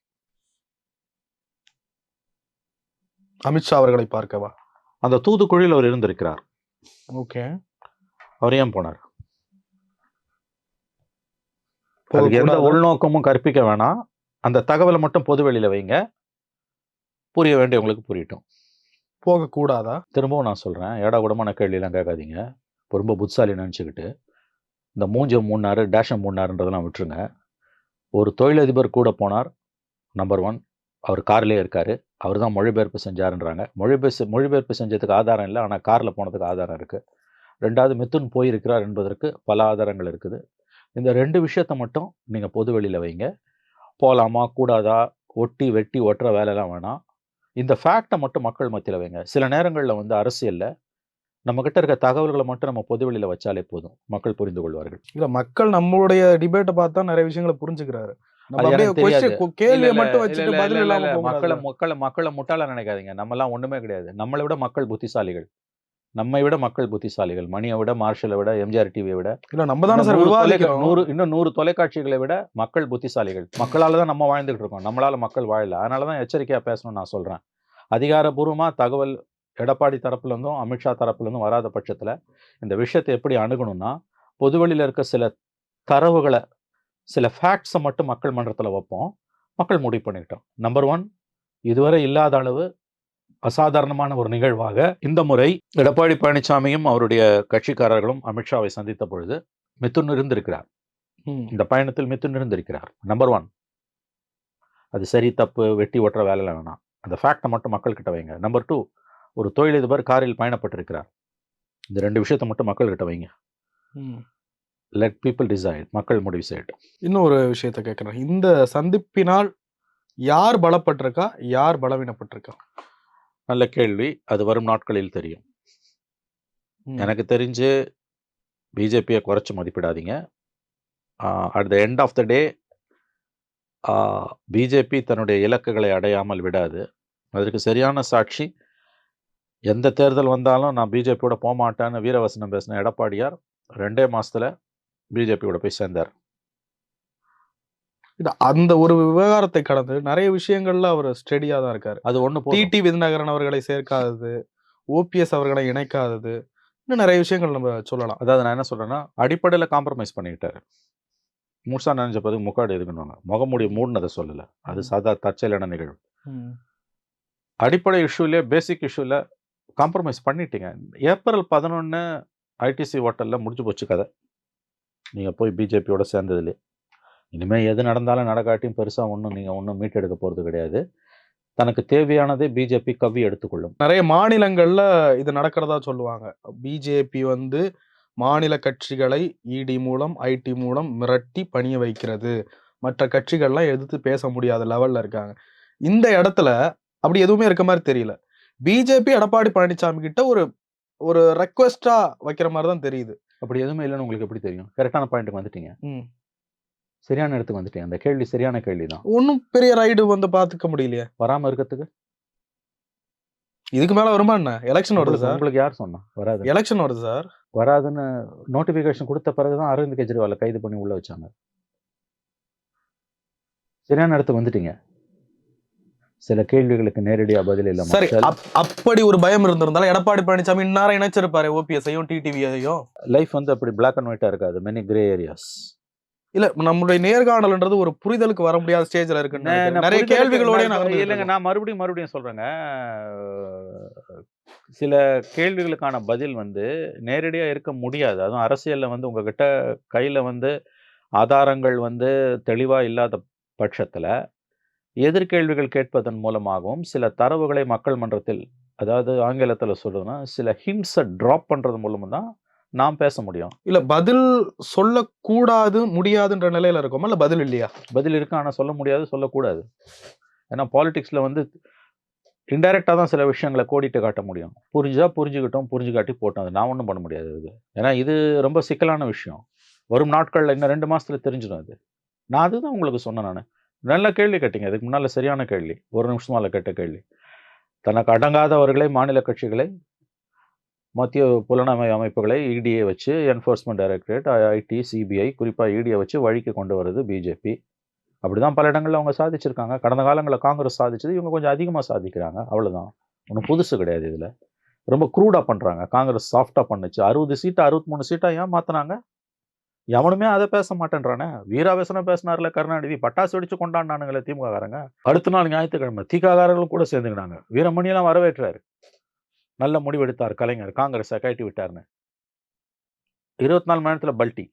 அமித்ஷா அவர்களை பார்க்கவா? அந்த தூதுக்குழியில் அவர் இருந்திருக்கிறார். ஓகே. அவர் ஏன் போனார்? அதுக்கு எந்த உள்நோக்கமும் கற்பிக்க வேணாம். அந்த தகவலை மட்டும் பொது வெளியில வைங்க. புரிய வேண்டியவங்களுக்கு புரியட்டும். போக கூடாதா திரும்பவும் நான் சொல்கிறேன் ஏடா கூடமான கேள்வியெல்லாம் கேட்காதீங்க. இப்போ ரொம்ப புட்சாலி நினச்சிக்கிட்டு இந்த மூஞ்ச மூணாறு டேஷம் மூணாறுன்றதெல்லாம் விட்டுருங்க. ஒரு தொழிலதிபர் கூட போனார் நம்பர் ஒன் அவர் கார்லேயே இருக்கார். அவர் தான் மொழிபெயர்ப்பு செஞ்சாருன்றாங்க. மொழிபெயர்ப்பு மொழிபெயர்ப்பு செஞ்சதுக்கு ஆதாரம் இல்லை. ஆனால் காரில் போனதுக்கு ஆதாரம் இருக்குது ரெண்டாவது மித்துன் போயிருக்கிறார் என்பதற்கு பல ஆதாரங்கள் இருக்குது. இந்த ரெண்டு விஷயத்த மட்டும் நீங்கள் பொது வெளியில் வைங்க. போகலாமா கூடாதா? ஒட்டி வெட்டி ஒட்டுற வேலைலாம் வேணாம். இந்த ஃபேக்டை மட்டும் மக்கள் மத்தியில் வைங்க. சில நேரங்களில் வந்து அரசியலில் நம்மக்கிட்ட இருக்க தகவல்களை மட்டும் நம்ம பொது வெளியில் வச்சாலே போதும். மக்கள் புரிந்து கொள்வார்கள். இல்லை மக்கள் நம்மளுடைய டிபேட்டை பார்த்தா நிறைய விஷயங்களை புரிஞ்சுக்கிறாரு. நம்ம மக்களை. மக்களை மக்களை முட்டாள நினைக்காதீங்க. நம்மலாம் ஒண்ணுமே கிடையாது. நம்மளை விட மக்கள் புத்திசாலிகள். நம்மை விட மக்கள் புத்திசாலிகள். மணியை விட மார்ஷலை விட எம்ஜிஆர் டிவியை விட இல்ல நம்ம தானே சார் நூறு இன்னும் நூறு தொலைக்காட்சிகளை விட மக்கள் புத்திசாலிகள். மக்களால தான் நம்ம வாழ்ந்துகிட்டு இருக்கோம். நம்மளால மக்கள் வாழல. அதனால தான் எச்சரிக்கையா பேசணும்னு நான் சொல்றேன். அதிகாரபூர்வமா தகவல் எடப்பாடி தரப்புல இருந்தும் அமித்ஷா தரப்புல இருந்தும் வராத பட்சத்துல இந்த விஷயத்தை எப்படி அணுகணும்னா பொதுவெளியில இருக்க சில தரவுகளை சில ஃபேக்ட்ஸை மட்டும் மக்கள் மன்றத்தில் வைப்போம். மக்கள் முடிவு பண்ணிக்கிட்டோம். நம்பர் ஒன் இதுவரை இல்லாத அளவு அசாதாரணமான ஒரு நிகழ்வாக இந்த முறை எடப்பாடி பழனிசாமியும் அவருடைய கட்சிக்காரர்களும் அமித்ஷாவை சந்தித்த பொழுது மிதுன் இருந்திருக்கிறார். இந்த பயணத்தில் மிதுன் இருந்திருக்கிறார். நம்பர் ஒன் அது சரி தப்பு வெட்டி ஒட்டுற வேலையில வேணாம். அந்த ஃபேக்டை மட்டும் மக்கள்கிட்ட வைங்க. நம்பர் டூ ஒரு தொழிலதிபர் காரில் பயணப்பட்டிருக்கிறார். இந்த ரெண்டு விஷயத்தை மட்டும் மக்கள்கிட்ட வைங்க. லெட் பீப்புள் டிசைட் மக்கள் முடிவு செய்யட்டும். இன்னொரு விஷயத்த கேட்கிறேன். இந்த சந்திப்பினால் யார் பலப்பட்டிருக்கா? யார் பலவீனப்பட்டிருக்கா? நல்ல கேள்வி. அது வரும் நாட்களில் தெரியும். எனக்கு தெரிஞ்சு பிஜேபியை குறைச்சி மதிப்பிடாதீங்க. At the end of the day BJP தன்னுடைய இலக்குகளை அடையாமல் விடாது. அதற்கு சரியான சாட்சி எந்த தேர்தல் வந்தாலும் நான் பிஜேபியோட போக மாட்டேன்னு வீரவசனம் பேசின எடப்பாடியார் ரெண்டே மாசத்துல பிஜேபியோட போய் சேர்ந்தார். இல்ல, அந்த ஒரு விவகாரத்தை கடந்து நிறைய விஷயங்கள்ல அவர் ஸ்டெடியா தான் இருக்காரு. அது போதும். டிடி விருநகரன் அவர்களை சேர்க்காதது ஓபிஎஸ் அவர்களை இணைக்காதது இன்னும் நிறைய விஷயங்கள் நம்ம சொல்லலாம். அதாவது நான் என்ன சொல்றேன்னா அடிப்படையில் காம்ப்ரமைஸ் பண்ணிக்கிட்டாரு. முழுசா நினைச்ச பிறகு முக்காடு எதுக்குன்னு முகமூடி மூடினதை சொல்லலை. அது சாதா தற்செயலான நிகழ்வு. அடிப்படை இஷ்யூல பேசிக் இஷ்யூல காம்ப்ரமைஸ் பண்ணிட்டீங்க. ஏப்ரல் பதினொன்று ஐடிசி ஹோட்டலில் முடிஞ்சு போச்சு கதை. நீங்கள் போய் பிஜேபியோட சேர்ந்ததுலே. இனிமேல் எது நடந்தாலும் நடக்காட்டியும் பெருசாக ஒன்றும் நீங்கள் ஒன்றும் மீட்டெடுக்க போகிறது கிடையாது. தனக்கு தேவையானதே பிஜேபி கவ்வி எடுத்துக்கொள்ளும். நிறைய மாநிலங்களில் இது நடக்கிறதா சொல்லுவாங்க. பிஜேபி வந்து மாநில கட்சிகளை இடி மூலம் ஐடி மூலம் மிரட்டி பணிய வைக்கிறது. மற்ற கட்சிகள்லாம் எதிர்த்து பேச முடியாத லெவலில் இருக்காங்க. இந்த இடத்துல அப்படி எதுவுமே இருக்க மாதிரி தெரியல. பிஜேபி எடப்பாடி பழனிசாமி கிட்ட ஒரு ஒரு ரெக்வெஸ்டா வைக்கிற மாதிரி தான் தெரியுது. அப்படி எதுவுமே இல்லைன்னு உங்களுக்கு எப்படி தெரியும்? கரெக்டான பாயிண்ட்டுக்கு வந்துட்டீங்க. ம். சரியான இடத்துக்கு வந்துட்டீங்க. அந்த கேள்வி சரியான கேள்வி தான். ஒன்றும் பெரிய ரைடு வந்து பாத்துக்க முடியலையே. வராமல் இருக்கிறதுக்கு? இதுக்கு மேல வருமா என்ன? எலெக்ஷன் வருது சார். உங்களுக்கு யார் சொன்னா? வராது. எலெக்ஷன் வருது சார். வராதுன்னு நோட்டிஃபிகேஷன் கொடுத்த பிறகு தான் அரவிந்த் கெஜ்ரிவாலை கைது பண்ணி உள்ள வச்சாங்க. சரியான இடத்துக்கு வந்துட்டீங்க. சில கேள்விகளுக்கு நேரடியா பதில் இல்ல சரி அப்படி ஒரு பயம் இருந்திருந்தாலும் எடப்பாடி பழனிசாமி இந்நேரம் இணைச்சிருப்பாரு ஓபிஎஸ்ஐயும் டிடிவியையும் லைஃப் வந்து அப்படி பிளாக் அண்ட் ஒயிட்டா இருக்காது மெனி கிரே ஏரியாஸ் இல்ல நம்மளுடைய நேர்காணல்ன்றது ஒரு புரிதலுக்கு வர முடியாத ஸ்டேஜ்ல இருக்கு நிறைய கேள்விகளோட இல்லைங்க நான் மறுபடியும் மறுபடியும் சொல்றேங்க. சில கேள்விகளுக்கான பதில் வந்து நேரடியா இருக்க முடியாது. அதுவும் அரசியல்ல வந்து உங்ககிட்ட கையில வந்து ஆதாரங்கள் வந்து தெளிவா இல்லாத பட்சத்துல எதிர்கேள்விகள் கேட்பதன் மூலமாகவும் சில தரவுகளை மக்கள் மன்றத்தில் அதாவது ஆங்கிலத்துல சொல்றதுன்னா சில ஹிண்ட்ஸை ட்ராப் பண்றது மூலமும் தான் நாம் பேச முடியும். இல்ல பதில் சொல்லக்கூடாது முடியாதுன்ற நிலையில இருக்கோமா? இல்ல பதில் இல்லையா? பதில் இருக்கு? ஆனால் சொல்ல முடியாது சொல்லக்கூடாது. ஏன்னா பாலிடிக்ஸில் வந்து இன்டைரக்டாக தான் சில விஷயங்களை கோடிட்டு காட்ட முடியும். புரிஞ்சா புரிஞ்சுக்கிட்டோம் புரிஞ்சு காட்டி போட்டோம். அது நான் ஒன்றும் பண்ண முடியாது இது. ஏன்னா இது ரொம்ப சிக்கலான விஷயம். வரும் நாட்களில் இன்னும் ரெண்டு மாசத்துல தெரிஞ்சிடும் அது. நான் அதுதான் உங்களுக்கு சொன்னேன் நான். நல்ல கேள்வி கேட்டீங்க. இதுக்கு முன்னால் சரியான கேள்வி. ஒரு நிமிஷமால கேட்ட கேள்வி. தனக்கு அடங்காதவர்களை மாநில கட்சிகளை மத்திய புலனமை அமைப்புகளை இடியை வச்சு என்ஃபோர்ஸ்மெண்ட் டைரக்டரேட் ஐடி சிபிஐ குறிப்பாக இடியை வச்சு வழிக்கு கொண்டு வருது பிஜேபி அப்படிதான் பல இடங்களில் அவங்க சாதிச்சிருக்காங்க. கடந்த காலங்களில் காங்கிரஸ் சாதிச்சது இவங்க கொஞ்சம் அதிகமாக சாதிக்கிறாங்க. அவ்வளோதான் ஒன்றும் புதுசு கிடையாது இதில். ரொம்ப க்ரூடாக பண்ணுறாங்க காங்கிரஸ் சாஃப்டாக பண்ணுச்சு. அறுபது சீட்டை அறுபத்தி மூணு சீட்டாக ஏன் மாற்றினாங்க எவனுமே அதை பேச மாட்டேன்றானே வீராவேசனம் பேசினார்ல கருணாநிதி. பட்டாசு வெடிச்சு கொண்டாடினானுங்களே திமுககாரங்க. அடுத்த நாள் ஞாயிற்றுக்கிழமை திகாகாரர்களும் கூட சேர்ந்துக்கினாங்க. வீரமணியெல்லாம் வரவேற்றாரு. நல்ல முடிவெடுத்தார் கலைஞர். காங்கிரஸை கழட்டி விட்டார்னு. இருபத்தி நாலு மணி நேரத்துல பல்ட்டி.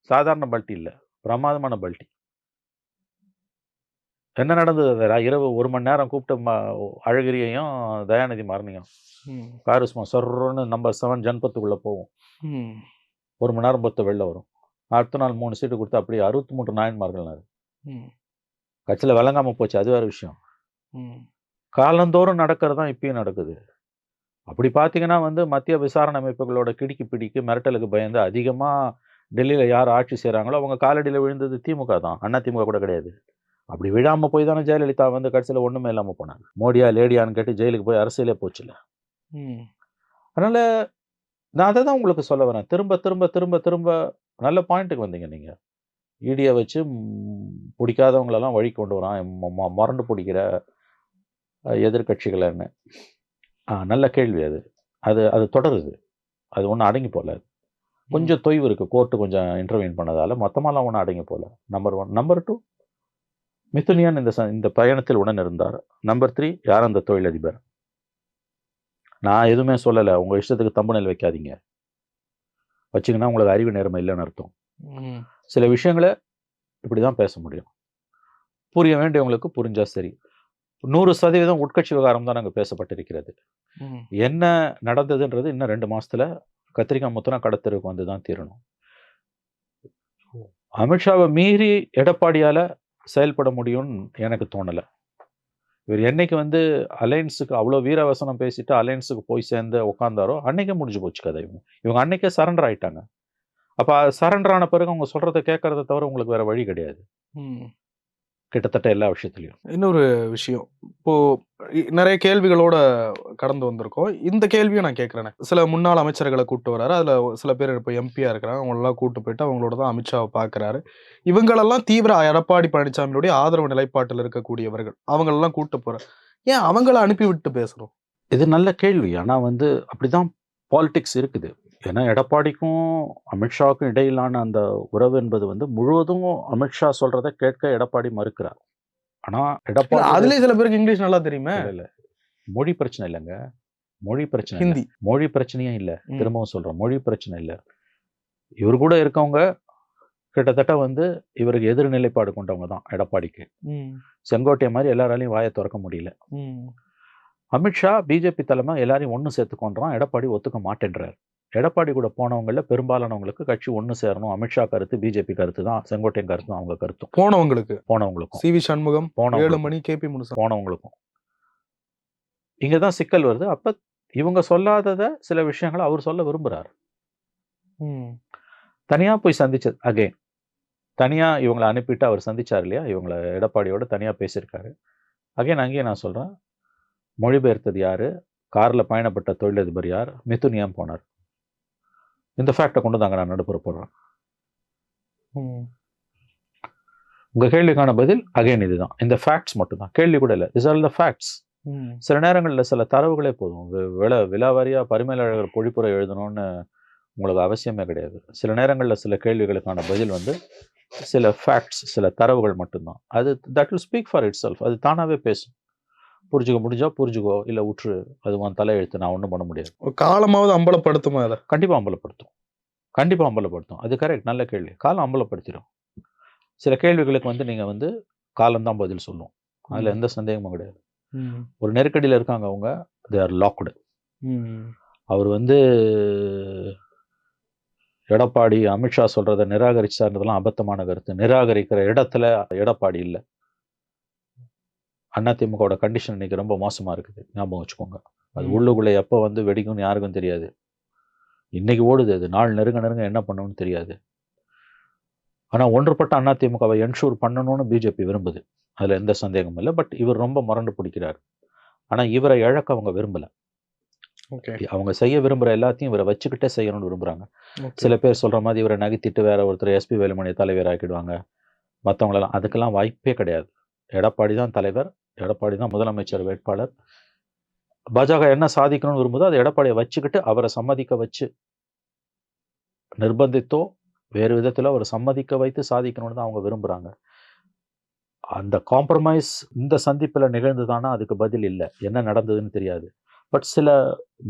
சாதாரண பல்ட்டி இல்லை. பிரமாதமான பல்ட்டி. என்ன நடந்தது? இரவு ஒரு மணி நேரம் கூப்பிட்டு அழகிரியையும் தயாநிதி மாறனையும் ம். காரு சும்மா சொர்றன்னு நம்பர் செவன் ஜன்பத்துக்குள்ள போகும் ம். ஒரு மணி நேரம் பொறுத்த வெளில வரும். அடுத்த நாள் மூணு சீட்டு கொடுத்து அப்படியே அறுபத்தி மூன்று நாயன்மார்கள்னாரு ம். கட்சியில் விளங்காம போச்சு. அது வேற விஷயம். காலந்தோறும் நடக்கிறது தான் இப்பயும் நடக்குது. அப்படி பார்த்தீங்கன்னா வந்து மத்திய விசாரணை அமைப்புகளோட கிடிக்கு பிடிக்கு மிரட்டலுக்கு பயந்து அதிகமாக டெல்லியில் யார் ஆட்சி செய்கிறாங்களோ அவங்க காலடியில் விழுந்தது திமுக தான். அண்ணா திமுக கூட கிடையாது. அப்படி விழாமல் போய் தானே ஜெயலலிதா வந்து கடைசியில் ஒன்றுமே இல்லாமல் போனாங்க. மோடியா லேடியான்னு கேட்டு ஜெயிலுக்கு போய் அரசியலே போச்சுல. ம். அதனால நான் அதை தான் உங்களுக்கு சொல்ல வரேன். திரும்ப திரும்ப திரும்ப திரும்ப நல்ல பாயிண்ட்டுக்கு வந்தீங்க நீங்கள் ஈடியை வச்சு பிடிக்காதவங்களெல்லாம் வழி கொண்டு வரான். மொ- மொ- முரண்டு பிடிக்கிற ஆ நல்ல கேள்வி அது. அது அது தொடருது. அது ஒன்றும் அடங்கி போகல. கொஞ்சம் தொய்வு இருக்குது கோர்ட்டு கொஞ்சம் இன்டர்வீன் பண்ணதால மொத்தமாலாம் ஒன்றும் அடங்கி போகல. நம்பர் ஒன் நம்பர் டூ மிதுனியான் இந்த ச- இந்த பயணத்தில் உடன் இருந்தார் நம்பர் த்ரீ யார் அந்த தொழிலதிபர்? நான் எதுவுமே சொல்லலை. உங்கள் இஷ்டத்துக்கு தம்புநெல் வைக்காதீங்க. வச்சிங்கன்னா உங்களுக்கு அறிவு நேர்மை இல்லைன்னு அர்த்தம். சில விஷயங்களை இப்படி தான் பேச முடியும். புரிய வேண்டியவங்களுக்கு புரிஞ்சா சரி. நூறு சதவீதம் உட்கட்சி விவகாரம் தான் அங்கே பேசப்பட்டிருக்கிறது. என்ன நடந்ததுன்றது இன்னும் ரெண்டு மாசத்துல கத்திரிக்காய் முத்தனா கடத்தருக்கு வந்து தான் தீரணும். அமித்ஷாவை மீறி எடப்பாடியால செயல்பட முடியும்னு எனக்கு தோணலை. இவர் என்னைக்கு வந்து அலையன்ஸுக்கு அவ்வளோ வீரவசனம் பேசிட்டு அலையன்ஸுக்கு போய் சேர்ந்து உட்காந்தாரோ அன்னைக்கே முடிஞ்சு போச்சு கதை இவங்க. இவங்க அன்னைக்கே சரண்டர் ஆயிட்டாங்க. அப்போ சரண்டர் ஆன பிறகு அவங்க சொல்றதை கேட்கறத தவிர உங்களுக்கு வேற வழி கிடையாது. கிட்டத்தட்ட எல்லா விஷயத்துலையும். இன்னொரு விஷயம். இப்போ நிறைய கேள்விகளோட கடந்து வந்திருக்கோம். இந்த கேள்வியும் நான் கேட்குறேன். சில முன்னாள் அமைச்சர்களை கூட்டு வராரு அதுல சில பேர் இப்போ எம்பியா இருக்கிறாங்க. அவங்களெல்லாம் கூட்டு போயிட்டு அவங்களோட தான் அமித்ஷாவை பார்க்கறாரு. இவங்களெல்லாம் தீவிர எடப்பாடி பழனிசாமியுடைய ஆதரவு நிலைப்பாட்டில் இருக்கக்கூடியவர்கள். அவங்களெல்லாம் கூட்டு போறாரு. ஏன் அவங்கள அனுப்பி விட்டு பேசுறோம்? இது நல்ல கேள்வி. ஆனா வந்து அப்படிதான் பாலிடிக்ஸ் இருக்குது. ஏன்னா எடப்பாடிக்கும் அமித்ஷாவுக்கும் இடையிலான அந்த உறவு என்பது வந்து முழுவதும் அமித்ஷா சொல்றத கேட்க எடப்பாடி மறுக்கிறார். ஆனா எடப்பாடி அதுலயே சில பேருக்கு இங்கிலீஷ் நல்லா தெரியுமே. இல்ல. மொழி பிரச்சனை இல்லைங்க. மொழி பிரச்சனை. ஹிந்தி. மொழி பிரச்சனையே இல்ல. திரும்பவும் சொல்றேன். மொழி பிரச்சனை இல்ல. இவர் கூட இருக்கவங்க கிட்டத்தட்ட வந்து இவருக்கு எதிர் நிலைப்பாடு கொண்டவங்க தான் எடப்பாடிக்கு. செங்கோட்டையை மாதிரி எல்லாராலையும் வாயை திறக்க முடியல. அமித்ஷா பிஜேபி தலைமை எல்லாரையும் ஒன்று சேர்த்துக்கொண்டான் எடப்பாடி ஒத்துக்க மாட்டேன்றார். எடப்பாடி கூட போனவங்கள பெரும்பாலானவங்களுக்கு கட்சி ஒன்று சேரணும். அமித்ஷா கருத்து பிஜேபி கருத்து தான். செங்கோட்டையன் கருத்து தான் அவங்க கருத்தும். போனவங்களுக்கு? போனவங்களுக்கும். சி வி சண்முகம் ஏழு போனவங்களுக்கும் மணி கேபி முனுசா போனவங்களுக்கும். இங்கே தான் சிக்கல் வருது. அப்போ இவங்க சொல்லாதத சில விஷயங்களை அவர் சொல்ல விரும்புகிறார். தனியாக போய் சந்திச்சது அகைன் தனியாக இவங்களை அனுப்பிட்டு அவர் சந்திச்சார் இல்லையா? இவங்களை எடப்பாடியோட தனியாக பேசியிருக்காரு. அகைன் அங்கேயே நான் சொல்கிறேன் மொழிபெயர்த்தது யார்? காரில் பயணப்பட்ட தொழிலதிபர் யார்? மிதுன் ஏன் போனார்? இந்த ஃபேக்டை கொண்டு தாங்க நான் நடுப்புற போடுறேன். உங்கள் கேள்விக்கான பதில் அகைன் இதுதான். இந்த ஃபேக்ட்ஸ் மட்டும்தான். கேள்வி கூட இல்லை. Is all the facts. சில நேரங்களில் சில தரவுகளே போதும். வில விலாவாரியாக பரிமேலழகர் பொழிப்புரை எழுதணும்னு உங்களுக்கு அவசியமே கிடையாது. சில நேரங்களில் சில கேள்விகளுக்கான பதில் வந்து சில ஃபேக்ட்ஸ் சில தரவுகள் மட்டும்தான். அது that will speak for itself அது தானாகவே பேசும். புரிஞ்சுக்க முடிஞ்சா புரிஞ்சுக்கோ இல்லை உற்று அது உன் தலையெழுத்து நான் ஒன்றும் பண்ண முடியாது. காலமாவது அம்பலப்படுத்துமா அதை கண்டிப்பாக அம்பலப்படுத்தும். கண்டிப்பாக அம்பலப்படுத்தும். அது கரெக்ட் நல்ல கேள்வி. காலம் அம்பலப்படுத்திடும். சில கேள்விகளுக்கு வந்து நீங்கள் வந்து காலம்தான் பதில் சொல்லும். அதில் எந்த சந்தேகமும் கிடையாது. ஒரு நெருக்கடியில் இருக்காங்க அவங்க தே ஆர் லாக்டு ம். அவர் வந்து எடப்பாடி அமித்ஷா சொல்றதை நிராகரிச்சார்ன்றதெல்லாம் அபத்தமான கருத்து. நிராகரிக்கிற இடத்துல எடப்பாடி இல்லை. அதிமுகவோட கண்டிஷன் இன்னைக்கு ரொம்ப மோசமா இருக்குது. ஞாபகம் வச்சுக்கோங்க. அது. உள்ளுக்குள்ள எப்போ வந்து வெடிக்கும்னு யாருக்கும் தெரியாது. இன்னைக்கு ஓடுது அது. நாள் நெருங்க நெருங்க என்ன பண்ணணும்னு தெரியாது. ஆனா ஒன்றுபட்ட அதிமுகவை என்ஷூர் பண்ணணும்னு பிஜேபி விரும்புது. அதுல எந்த சந்தேகமும் இல்லை. பட் இவர் ரொம்ப முரண்டு பிடிக்கிறார். ஆனா இவரை இழக்க அவங்க விரும்பல. ஓகே. அவங்க செய்ய விரும்புற எல்லாத்தையும் இவரை வச்சுக்கிட்டே செய்யணும்னு விரும்புறாங்க. ஓகே சில பேர் சொல்ற மாதிரி இவரை நகர்த்திட்டு வேற ஒருத்தர் எஸ்பி வேலுமணி தலைவர் ஆக்கிடுவாங்க மற்றவங்களெல்லாம் அதுக்கெல்லாம் வாய்ப்பே கிடையாது. எடப்பாடி தான் தலைவர். எடப்பாடி தான் முதலமைச்சர் வேட்பாளர். பாஜக என்ன சாதிக்கணும்னு விரும்புதோ அதை எடப்பாடியை வச்சுக்கிட்டு அவரை சம்மதிக்க வச்சு நிர்பந்தித்தோ வேறு விதத்தில் அவரை சம்மதிக்க வைத்து சாதிக்கணும்னு தான் அவங்க விரும்புகிறாங்க அந்த காம்ப்ரமைஸ் இந்த சந்திப்பில் நிகழ்ந்ததானா அதுக்கு பதில் இல்லை. என்ன நடந்ததுன்னு தெரியாது. பட் சில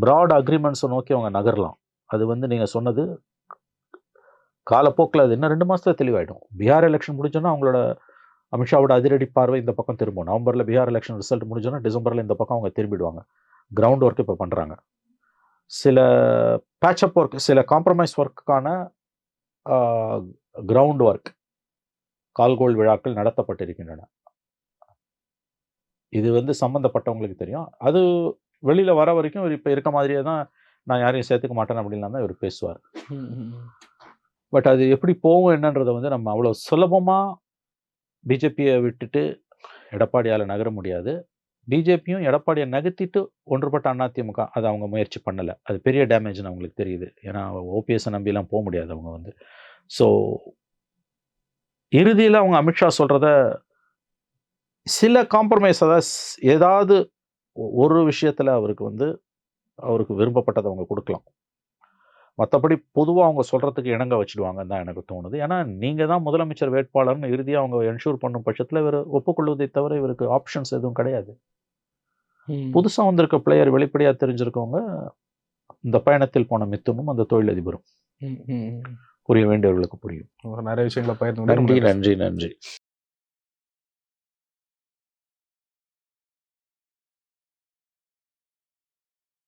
ப்ராட் அக்ரிமெண்ட்ஸை நோக்கி அவங்க நகரலாம். அது வந்து நீங்கள் சொன்னது காலப்போக்கில் அது இன்னும் ரெண்டு மாதத்துல தெளிவாயிடும். பீகார் எலெக்ஷன் முடிஞ்சோன்னா அவங்களோட அமித்ஷாவோட அதிரடி பார்வை இந்த பக்கம் திரும்பும். நவம்பரில் பீகார் எலெக்ஷன் ரிசல்ட் முடிஞ்சோன்னா டிசம்பரில் இந்த பக்கம் அவங்க திரும்பிடுவாங்க. கிரவுண்ட் ஒர்க் இப்போ பண்ணுறாங்க சில பேட்சப் ஒர்க் சில காம்ப்ரமைஸ் ஒர்க்குக்கான கிரவுண்ட் ஒர்க் கால்கோள் விழாக்கள் நடத்தப்பட்டிருக்கின்றன. இது வந்து சம்மந்தப்பட்டவங்களுக்கு தெரியும். அது வெளியில் வர வரைக்கும் இவர் இப்போ இருக்க மாதிரியே தான் நான் யாரையும் சேர்த்துக்க மாட்டேன் அப்படின்லாம் தான் இவர் பேசுவார். பட் அது எப்படி போகும் என்னன்றதை வந்து நம்ம அவ்வளோ சுலபமாக பிஜேபியை விட்டுட்டு எடப்பாடியால் நகர முடியாது. பிஜேபியும் எடப்பாடியை நகர்த்திட்டு ஒன்றுபட்ட அதிமுக அதை அவங்க முயற்சி பண்ணலை. அது பெரிய டேமேஜ்னு அவங்களுக்கு தெரியுது. ஏன்னா ஓபிஎஸ்ஸை நம்பிலாம் போக முடியாது அவங்க வந்து. ஸோ இறுதியில் அவங்க அமித்ஷா சொல்கிறத சில காம்ப்ரமைஸ் அதாவது ஏதாவது ஒ- ஒரு விஷயத்தில் அவருக்கு வந்து அவருக்கு விரும்பப்பட்டதை அவங்க கொடுக்கலாம். மற்றபடி பொதுவாக அவங்க சொல்கிறதுக்கு இணங்க வச்சிடுவாங்கன்னு தான் எனக்கு தோணுது. ஏன்னா நீங்கள் தான் முதலமைச்சர் வேட்பாளர்னு இறுதியாக அவங்க என்ஷூர் பண்ணும் பட்சத்தில் இவர் ஒப்புக்கொள்வதை தவிர இவருக்கு ஆப்ஷன்ஸ் எதுவும் கிடையாது. புதுசாக வந்திருக்க பிளேயர் வெளிப்படையாக தெரிஞ்சிருக்கவங்க இந்த பயணத்தில் போன மித்துனும் அந்த தொழிலதிபரும். புரிய வேண்டியவர்களுக்கு புரியும். நிறைய விஷயங்களை பயிர்ந்து நன்றி நன்றி நன்றி.